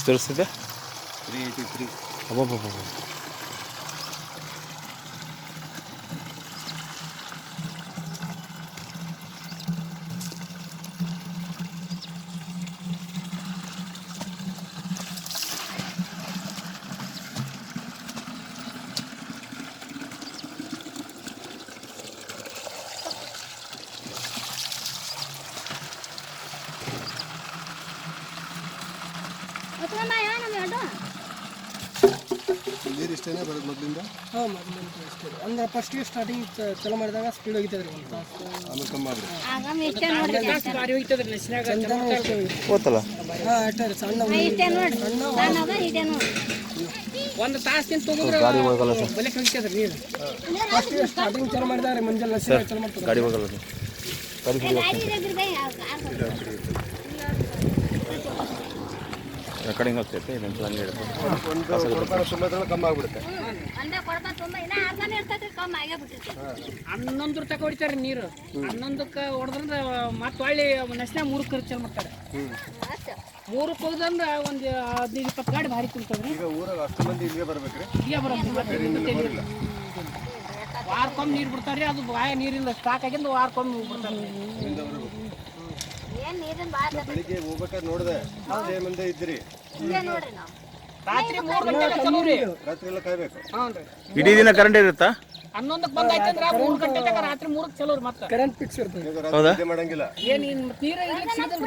ಎಷ್ಟು ತೋರಿಸ್ತಿದೆ three eighty three ಅಬ್ಬಬ್ಬಬ್ಬ ನೀರು ಇಷ್ಟೇನೆ ಬರೋದು ಮೊದಲಿಂದ? ಹಾಂ ಮೊದಲಿಂದ ಅಷ್ಟೇ. ಅಂದ್ರೆ ಫಸ್ಟಿಗೆ ಸ್ಟಾರ್ಟಿಂಗ್ ಚಲೋ ಮಾಡಿದಾಗ ಸ್ಪೀಡ್ ಹೋಗಿತ್ತದ್ರಿ ಒಂದು ತಾಸು ಆಮೇಲೆ ಕಮ್ಮಿ ಆಗ್ರಿ ಇಷ್ಟೇ ಇಷ್ಟೇ ಸಣ್ಣ ಇಷ್ಟೇ ಇಷ್ಟೇ ಒಂದು ತಾಸಿನ ತೊಗೊಂಡ್ರೆ ಗಾಡಿ ಹೋಗಲ್ಲ ಸರ್. ಬಲೆ ಹೋಗಿತ್ತದ್ರಿ ನೀರು. ಫಸ್ಟಿಗೆ ಸ್ಟಾರ್ಟಿಂಗ್ ಚಲೋ ಮಾಡಿದಾಗ ರೀ ಮುಂಜಾನೆ ಚಲೋ ಮಾಡ್ತಾರೆ ಗಾಡಿ ಹೋಗಲ್ಲ ತುಂಬ ಇನ್ನ ಅರ್ಧನೇ ಇರ್ತತೆ ಕಮ್ಮಿ ಆಗೇ ಬಿಟ್ಟಿರ್ತೈತಿ ಹನ್ನೊಂದ್ರ ತಕ ಹೊಡಿತಾರೆ ನೀರು. ಹನ್ನೊಂದಕ್ಕೆ ಹೊಡೆದ್ರೆ ಮತ್ತೆ ಹೊಳ್ಳಿ ನೆಸ್ನ್ಯಾಗ ಮೂರು ಖರ್ಚು ಮಾಡ್ತಾರೆ. ಮೂರು ಮೂರಕ್ಕೆ ಹೋದಂದ್ರೆ ಒಂದು ಹದಿನೈದು ಇಪ್ಪತ್ತು ಗಾಡಿ ಭಾರಿ ತುಂಬ್ತದ್ರಿ ಈಗ ಊರಾಗ ಅಷ್ಟು ಮಂದಿ ಇಲ್ಲಿಗೆ ಬರ್ಬೇಕ್ರಿ? ಬರೋದು ವಾರಕ್ಕೊಮ್ಮೆ ನೀರು ಬಿಡ್ತಾರೆ ಅದು ಬಾಯ ನೀರಿಂದ ಸ್ಟಾಕ್ ಆಗಿಂದ ವಾರಕ್ಕೊಮ್ಮೆ ಬಿಡ್ತಾರೆ ಇಲ್ಲಿಂದ ಬರ್ಬೇಕು ಏನ್ ನೀರಿನ ಭಾಳ ಬೆಳಿಗ್ಗೆ ಹೋಗ್ಬೇಕಾದ್ರೆ ನೋಡಿದೆ ಅಷ್ಟೇ ಮಂದಿ ಇದ್ರಿ ಇಲ್ಲೇ ನೋಡ್ರಿ ನಾವು. ರಾತ್ರಿ ಎಲ್ಲ ಕಾಯ್ಬೇಕು. ಇಡೀ ದಿನ ಕರೆಂಟ್ ಇರುತ್ತಾ? ಹನ್ನೊಂದಕ್ಕೆ ಬಂದಾಯ್ತಂದ್ರೆ ಮೂರು ಗಂಟೆ ತನಕ ರಾತ್ರಿ ಮೂರಕ್ಕೆ ಚಲೋ ಮತ್ತೆ. ಕರೆಂಟ್ ಫಿಕ್ಸ್ ಇರ್ತದೆ. ಮಾಡಂಗಿಲ್ಲ. ಏನು ಇನ್ನು ನೀರು ಇರ್ಲಿಕ್ಕೆ ಸಿಗದಲ್ಲ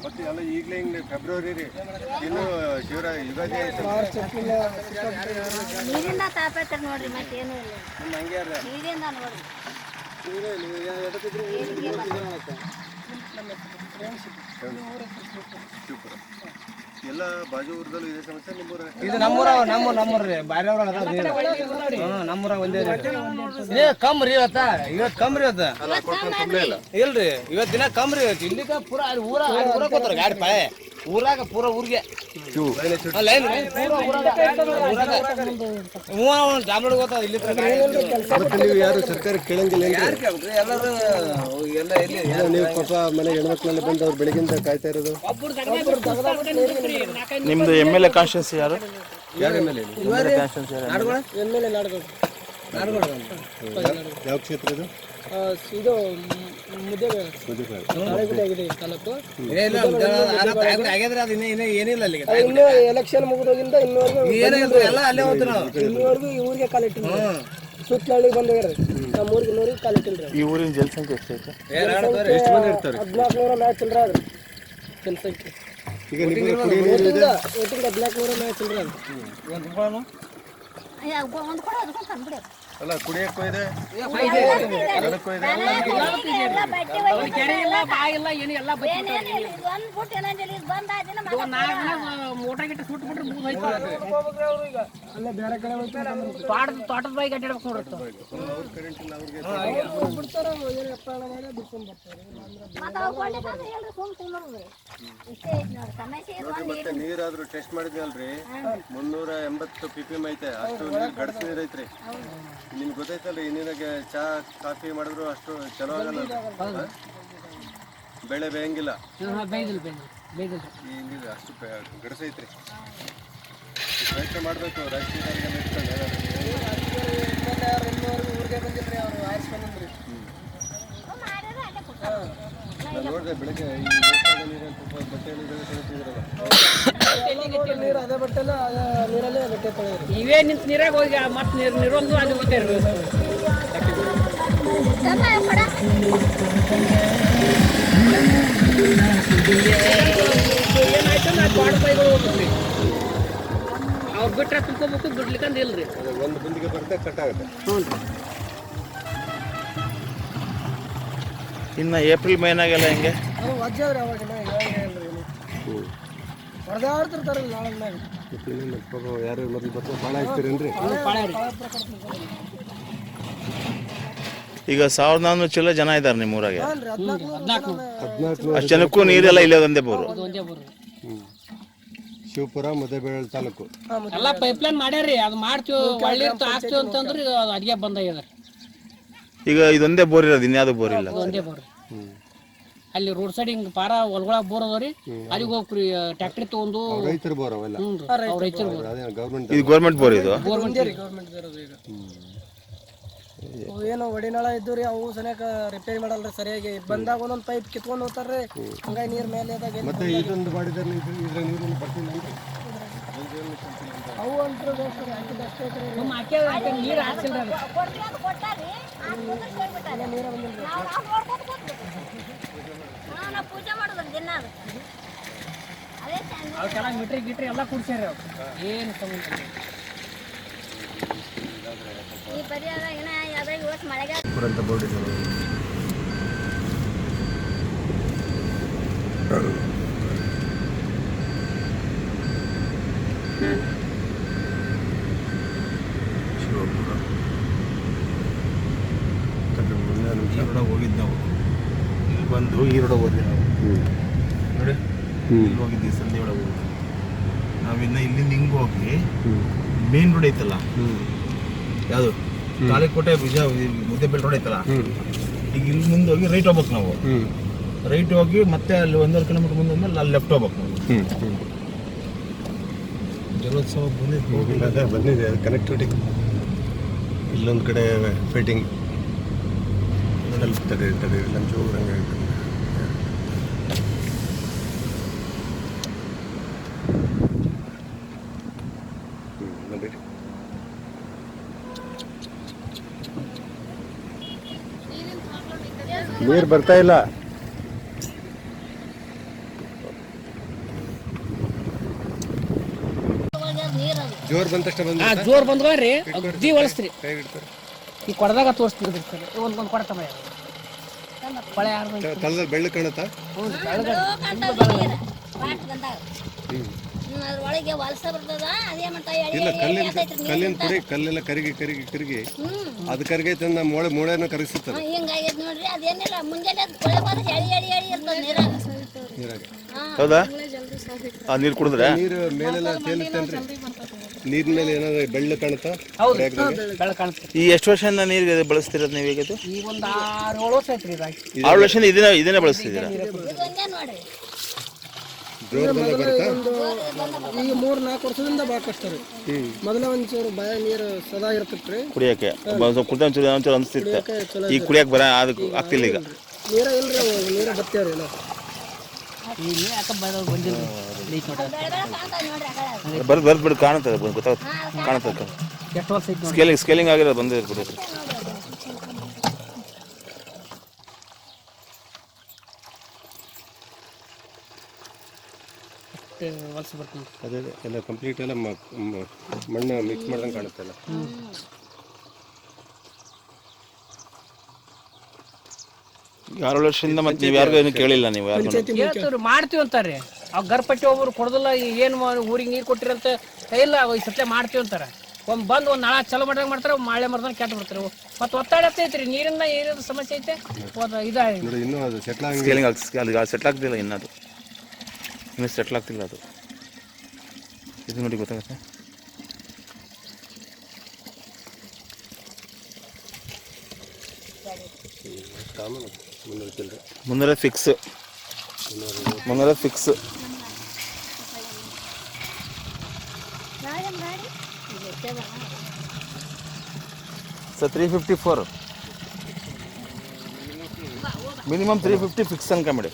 ಮತ್ತೆ ಎಲ್ಲ ಈಗಲೇ ಹಿಂಗೆ ಫೆಬ್ರವರಿ ರೀ. ಇನ್ನು ಶಿವರ ಯುಗಾದಿ ನೀರಿಂದ ತಾಪೈತ್ರಿ ನೋಡ್ರಿ ಮತ್ತೆ ಏನು ಇಲ್ಲ. ನಿಮ್ಮ ಹಂಗೆ ನೀರಿಂದ ನೋಡ್ರಿ. ಶಿವಪುರ ಎಲ್ಲ ಬಾಜು ಊರದಲ್ಲೂ ಇದೇ ಸಮಸ್ಯೆ ನಿಮ್ಮೂರ? ಇದು ನಮ್ಮೂರ ನಮ್ಮ ನಮ್ಮೂರ್ರಿ. ನಮ್ಮೂರ ಒಂದೇ ಏ ಕಮ್ ರೀ ಇವತ್ತ ಇವತ್ತು. ಕಮ್ ರೀ ಇಲ್ಲ ಇಲ್ರಿ ಇವತ್ತು ದಿನ ಕಮ್ ರೀ ಇವತ್ತು. ಇಲ್ಲಿಗ ಪೂರ ಊರ ಊರ ಅಲ್ಲಿ ಗಾಡಿ ಪಾಳೆ ಊರಾಗ ಪೂರ ಊರಿಗೆ. ಆ ಲೈನ್ ಪೂರ ಊರಾಗ. ಊರಾಗ ಇಲ್ಲಿ ನೀವು ಯಾರು ಸರ್ಕಾರ ಕೇಳಂಗಿಲ್ಲ ಏನ್ರಿ? ಎಲ್ಲರೂ ಎಲ್ಲ ಎಲ್ಲಿ ಇಲ್ಲ, ನೀವು ಪಾಪ ಮನೆ ಹೆಣ್ಮಕ್ಳೆಲ್ಲ ಬಂದು ಅವ್ರು ಬೆಳಗಿಂದ ಕಾಯ್ತಾ ಇರೋದು? ನಿಮ್ದು ಎಂ ಎಲ್ ಎ ಕಾನ್ಸ್ಟಿಟ್ಯೂನ್ಸಿ ಯಾರು? ಯಾರ ಮೇಲೆ ಕಾನ್ಸ್ಟಿಟ್ಯೂನ್ಸಿ ಯಾರು? ಎಂ ಎಲ್ ಎ ನಾಡಗೌಡ ಯಾವ ಕ್ಷೇತ್ರ ಇದು ಅದು ಅದು ಇನ್ನೂ ಇನ್ನೂ ಏನಿಲ್ಲ ಅಲ್ಲಿಗೆ ಇನ್ನು ಎಲೆಕ್ಷನ್ ಮುಗಿದೋಗಿಂದ ಇನ್ನೂವರೆಗೂ ಏನಿಲ್ಲ ಎಲ್ಲ ಅಲ್ಲೇ ಹೋಗ್ತೀವಿ ನಾವು ಇನ್ನೂವರೆಗೂ ಈ ಊರಿಗೆ ಕಾಲಿಟ್ಟಿಲ್ಲ ಬಂದೋಗ್ರಿ ನಮ್ಮ ಊರಿಗೆ ಇನ್ನೂರಿಗೆ ಕಾಲಿಟ್ಟಿಲ್ರಿ ಈ ಊರಿನ ಜನಸಂಖ್ಯೆ ಎಷ್ಟೈತೆ ಎಷ್ಟು ಮಂದಿ ಇರ್ತಾರೆ ಹದಿನಾಲ್ಕು ನೂರ ಮ್ಯಾಚ್ ಚಿಲ್ಲರ ಅದ್ರಿ ಜನಸಂಖ್ಯೆ ಹದಿನಾಲ್ಕು ನೂರ ಮ್ಯಾಚ್ ಚಿಲ್ಲರ ಅದ್ರಿ ಅಲ್ಲ ಕುಡಿಯಕ್ಕೂ ಇದೆ. ಅದಕ್ಕೂ ಇದೆ. ಬಾಯಿ ಇಲ್ಲ ಏನು ಎಲ್ಲ ಮೋಟರ್ ಗಿಟ್ಟ ಸುಟ್ಟು ಬಿಟ್ರೆ ಹೋಯ್ತು. ಬೇರೆ ಕಡೆ ತೋಟದ ತೋಟದ ಬಾಯಿಗೆ ಅಡ್ಡಾಡ್ಬೇಕು ನೋಡುತ್ತೆ ಕರೆಂಟ್ ಇಲ್ಲ ಅವ್ರಿಗೆ ಮತ್ತೆ ಅವ್ರು ಕೊಂಡಿದ್ದಾರೆ ಹೇಳ್ರಿ ಸುಮ್ ತಿನ್ನೋದು ಇಷ್ಟೇ ಐತಿ ನೋಡಿ ಸಮಸ್ಯೆ ಇದು ಒಂದು ಮತ್ತೆ ನೀರಾದ್ರೂ ಟೆಸ್ಟ್ ಮಾಡಿದ್ವಲ್ರಿ ಮುನ್ನೂರ ಎಂಬತ್ತು ಪಿ ಪಿ ಎಂ ಐತೆ ಅಷ್ಟು ನೀರು ಗಡಸು ನೀರು ಐತ್ರಿ. ನಿಮ್ಗೆ ಗೊತ್ತೈತಲ್ಲ ಇನ್ನಿನಾಗೆ ಚಹಾ ಕಾಫಿ ಮಾಡಿದ್ರು ಅಷ್ಟು ಚಲೋ ಆಗಲ್ಲ ಅದು. ಹಾ? ಬೆಳೆ ಬೇಯಂಗಿಲ್ಲ. ಈ ಅಷ್ಟು ಗಡಸು ಐತ್ರಿ ಈ ಪ್ರಯತ್ನ ಮಾಡಬೇಕು ರಾಜಕೀಯದವ್ರಿಗೆಲ್ಲ ಇಟ್ಕೊಂಡು ಏನಾದ್ರು ಕೊಡ್ತಾರೆ ನಾನು ನೋಡಿದೆ ಬೆಳಗ್ಗೆ ಈ ವೇಸ್ಟಾದ ನೀರು ಸ್ವಲ್ಪ ಬಟ್ಟೆ ಬೆಳೆ ತೊಳಿತಿದ್ರಲ್ಲ ನೀರು ಅದೇ ಬಟ್ಟೆಲ್ಲ ಅದೇ ನೀರಲ್ಲೇ ಬಟ್ಟೆ ತೊಳೆದ್ರಿ ಇವೇ ನಿಂತ ನೀರಾಗ ಹೋಗಿ ಮತ್ತೆ ನೀರು ನೀರೊಂದು ಹೋಗ್ರಿ ಕೊಡ ಏನಾಯ್ತು? ನಾ ಬೈಗಳು ಅವ್ರು ಬಿಟ್ರೆ ತುಂಬ್ಕೋಬೇಕು ಬಿಡ್ಲಿಕ್ಕಂದ ಇಲ್ರಿ. ಅದು ಒಂದು ಬಿಂದಿಗೆ ಬರುತ್ತೆ ಕಟ್ ಆಗುತ್ತೆ. ಹ್ಞೂ ಇನ್ನು ಏಪ್ರಿಲ್ ಮೇನಾಗೆಲ್ಲ ಹೆಂಗೆ? ಅವಾಗ ಹೊಡೆದಾಡ್ತಿರ್ತಾರಲ್ಲ ಯಾರು ಮೊದಲು ಬರ್ತಾರೆ ಭಾಳ ಹಾಕ್ತೀರೇನ್ರಿ ಈಗ ಸಾವಿರದ ನಾನ್ನೂರು ಚಿಲ್ಲ ಜನ ಇದ್ದಾರೆ ನಿಮ್ಮ ಊರಾಗೆ ಹದಿನಾಲ್ಕು. ಹದಿನಾಲ್ಕು ಅಷ್ಟು ಜನಕ್ಕೂ ನೀರೆಲ್ಲ ಇಲ್ಲೇ ಒಂದೇ ಬೋರು. ಶಿವಪುರ ಮುದ್ದೇಬೇಳೆ ತಾಲೂಕು. ಎಲ್ಲ ಪೈಪ್ಲೈನ್ ಮಾಡ್ಯಾರಿ ಅದು ಮಾಡ್ತೀವಿ ಒಳ್ಳೆ ಹಾಕ್ತೀವಿ ಅಂತಂದ್ರೆ ಅಡಿಗೆ ಬಂದಾಗ್ಯದ ಈಗ ಇದೊಂದೇ ಬೋರ್ ಇರೋದು ಇನ್ಯಾವುದು ಬೋರ್ ಇಲ್ಲ. ಒಂದೇ ಬರ್ರಿ ಅಲ್ಲಿ ರೋಡ್ ಸೈಡ್ ಹಿಂಗ್ ಪಾರ ಹೊಲ್ಗೊಳಗ್ ಬೋರ್ ಅದಾವ್ರಿ ಅಲ್ಲಿಗೆ ಹೋಗ್ರಿ ಟ್ಯಾಕ್ಟ್ರಿ ತಗೊಂಡು. ರೈತರು ಬೋರ್ ಅವೆಲ್ಲ ರೈತರು ಅದೇ ಗೌರ್ಮೆಂಟ್ ಇದು ಗೌರ್ಮೆಂಟ್ ಬೋರ್ ಇದು? ಗೌರ್ಮೆಂಟ್ ಈಗ. ಏನೋ ಒಡಿನಾಳ ಇದ್ದು ರೀ ಅವು ಸನಿಯಾಕ ರಿಪೇರಿ ಮಾಡಲ್ರಿ ಸರಿಯಾಗಿ. ಬಂದಾಗ ಒಂದೊಂದು ಪೈಪ್ ಕಿತ್ಕೊಂಡು ಹೋಗ್ತಾರ್ರಿ ಹಂಗಾಗಿ ನೀರ್ ಮೇಲೆ ಅದಾಗ ಮತ್ತೆ ಇದೊಂದು ಮಾಡಿದ್ರೆ ಇದ್ರ ನೀರು ಬರ್ತಿಲ್ಲ ಅವು ಅಂತೂ ನೀರು ಹಾಕಿಲ್ಲ ನೀರು ಹಾಕ್ಸಿಲ್ಲ ನಾವ್ ಪೂಜೆ ಮಾಡೋದ್ರಿ ದಿನ ಅದು. ಅದೇ ಚಂದ ಅವಕ್ಕೆಲ್ಲ ಮಿಟ್ರಿ ಗಿಟ್ರಿ ಎಲ್ಲ ಕುಡ್ಸ್ಯಾರ ಏನು ಸಂಬಂಧ ಈ ಪರಿಹಾರ ಏನ ಯಾವ್ದಾರ ಇವತ್ತು ಮಳೆಗಾಲ. ಅಂತ ಬೋರ್ಡ್ ಶಿವಪುರ. ಹೋಗಿದ್ದಾವೆ ಬಂದು ಈರೋಡ ಹೋದ್ವಿ ನಾವು ನೋಡಿ ಇಲ್ಲಿ ಹೋಗಿದ್ವಿ ಸಂಧಿ ಒಳಗೆ ಹೋಗಿದ್ವಿ ನಾವಿನ್ನ ಇಲ್ಲಿಂದ ಹಿಂಗೆ ಹೋಗಿ ಮೇನ್ ರೋಡ್ ಐತಲ್ಲ ಯಾವುದು ತಾಳಿಕೋಟೆ ಬಿಜ ಮುದ್ದೆಪೇಟೆ ರೋಡ್ ಐತಲ್ಲ ಈಗ ಇಲ್ಲಿ ಮುಂದೆ ಹೋಗಿ ರೈಟ್ ಹೋಗ್ಬೇಕು ನಾವು ರೈಟ್ ಹೋಗಿ ಮತ್ತೆ ಅಲ್ಲಿ ಒಂದೂವರೆ ಕಿಲೋಮೀಟರ್ ಮುಂದೆ ಹೋದ್ಮೇಲೆ ಅಲ್ಲಿ ಲೆಫ್ಟ್ ಹೋಗ್ಬೇಕು ನಾವು ಜಲೋತ್ಸವ ಬಂದಿದ್ದು ಅದೇ ಬಂದಿದೆ ಕನೆಕ್ಟಿವಿಟಿ ಇಲ್ಲೊಂದು ಕಡೆ ಫಿಟ್ಟಿಂಗ್ ತಡೆ ತಡೆ ಲಂಚ್ ಹೋಗ್ರಂಗೆ ನೀರು ಬರ್ತಾ ಇಲ್ಲ. ಜೋರ್ ಬಂದ ತಕ್ಷಣ ಬಂದು ಜೋರ್ ಬಂದ್ರಿ ಅಗ್ದಿ ಒಳಸ್ತ್ರಿ ಕೈ ಹಿಡ್ತಾರೆ ಈ ಕೊಡದಾಗ ತೋರಿಸ್ತೀರಿ ಸರ್. ಒಂದ್ ಒಂದ್ ಕೊಡ ತಮ್ಮ. ಯಾರು ತಲದಲ್ಲಿ ಬೆಳ್ಳು ಕಾಣುತ್ತಾ? ನೀರು ಅದ್ರೊಳಗೆ ವಲಸ ಬರ್ತದ ಅದೇ ಇಲ್ಲ ಕಲ್ಲಿನ ಕಲ್ಲಿನ ಪುಡಿ ಕಲ್ಲೆಲ್ಲ ಕರಿಗಿ ಕರಿಗಿ ಕರಿಗಿ. ಅದು ಕರಿಗೈತೆ ನಮ್ಮ ಮೊಳೆ ಮೊಳೆನ ಕರಗಿಸುತ್ತೆ ಹಿಂಗಾಗೈತೆ ನೋಡ್ರಿ ಅದೇನಿಲ್ಲ ಮುಂಜಾನೆ ಅದು ಕೊಳೆ ಬಂದ್ರೆ ಎಳಿ ಎಳಿ ಎಳಿ ಇರ್ತದ ನೀರಾಗ. ನೀರಾಗ ಹೌದಾ? ಆ ನೀರು ಕುಡಿದ್ರೆ? ನೀರು ಮೇಲೆಲ್ಲ ತೇಲುತ್ತೇನ್ರಿ ನೀರಿನ ಮೇಲೆ ಏನಾದ್ರು ಬೆಳ್ಳು ಕಾಣುತ್ತಾ? ಹೌದು ಕಾಣುತ್ತೆ. ಈ ಎಷ್ಟು ವರ್ಷದಿಂದ ನೀರಿಗೆ ಬಳಸ್ತಿರೋದು ನೀವು ಈಗ ಇದು? ಈಗ ಒಂದು ಆರು ಏಳು ವರ್ಷ ಐತ್ರಿ ಆರು ವರ್ಷದಿಂದ ಇದನ್ನ ಇದನ್ನೇ ಬಳಸ್ತಿದ್ದೀರಾ? ನೋಡ್ರಿ. ಈಗ ಮೂರ್ ನಾಲ್ಕು ವರ್ಷದಿಂದ ಭಾಳ ಕಷ್ಟ ರೀ ಮೊದಲ ಒಂಚೂರು ಬಾಯ ನೀರು ಸದಾ ಇರ್ತಿತ್ತು ರೀ. ಕುಡಿಯಕ್ಕೆ. ಕುಡಿದ ಒಂಚೂರು ಒಂಚೂರು ಅನಿಸ್ತಿತ್ತು. ಈಗ ಕುಡಿಯಕ್ಕೆ ಬರ ಅದಕ್ಕೆ ಆಗ್ತಿಲ್ಲ ಈಗ. ನೀರ ಇಲ್ರಿ ನೀರ ಬರ್ತೇವ್ರಿ ಎಲ್ಲ. ಆ ಕಡೆ ಬರ್ದು ಬರ್ದು ಬಿಡು ಕಾಣುತ್ತೆ ಗೊತ್ತಾಗುತ್ತೆ. ಕಾಣುತ್ತೆ ಸ್ಕೇಲಿಂಗ್ ಸ್ಕೇಲಿಂಗ್ ಆಗಿರೋದು ಬಂದಿದೆ ಕುಡಿಯೋಕೆ ವರ್ಷ ಬರ್ತೀನಿ. ಅದೇ ಅದೇ ಎಲ್ಲ ಕಂಪ್ಲೀಟ್ ಎಲ್ಲ ಮಣ್ಣು ಮಿಕ್ಸ್ ಮಾಡ್ದಂಗೆ ಕಾಣುತ್ತಲ್ಲ ಆರು ವರ್ಷದಿಂದ ಮತ್ತೆ ನೀವು ಯಾರಿಗೂ ಏನು ಕೇಳಿಲ್ಲ ನೀವು ಯಾರು ಹೇಳ್ತೀವ್ರಿ ಮಾಡ್ತೀವಿ ಅಂತಾರೆ. ಅವ್ ಗರ್ಪಟ್ಟಿ ಒಬ್ರು ಕೊಡೋದಿಲ್ಲ ಏನು ಊರಿಗೆ ನೀರು ಕೊಟ್ಟಿರಂತ ಇಲ್ಲ ಅವ್ ಈ ಸತ್ಲೆ ಮಾಡ್ತೀವಿ ಅಂತಾರೆ. ಒಮ್ಮೆ ಬಂದು ಒಂದು ನಾಳೆ ಚಲೋ ಮಾಡ್ದಂಗ ಮಾಡ್ತಾರೆ ಮಾಳೆ ಮರ್ದಂಗೆ ಕೆಟ್ಟ ಬಿಡ್ತಾರೆ. ಮತ್ತೆ ಒತ್ತಡ ಐತ್ರಿ ನೀರಿನ ಏನೇನು ಸಮಸ್ಯೆ ಐತೆ? ಒಂದು ಇದು ಇನ್ನೂ ಅದು ಸೆಟ್ಲ್ ಆಗಿ ಸ್ಕೇಲಿಂಗ್ ಆಗಿ ಅಲ್ಲಿ ಸೆಟ್ಲ್ ಆಗ್ತಿಲ್ಲ ಇನ್ನೂ ಅದು. ಇನ್ನೂ ಸೆಟ್ಲ್ ಆಗ್ತಿಲ್ಲ ಅದು. ಇದು ನೋಡಿ ಗೊತ್ತಾಗುತ್ತೆ? ಮುನ್ನೂರು ಫಿಕ್ಸ್ ಮುನ್ನೂರ fix sir three fifty four minimum three fifty fix ಅನ್ಕೊಂಬಿಡಿ.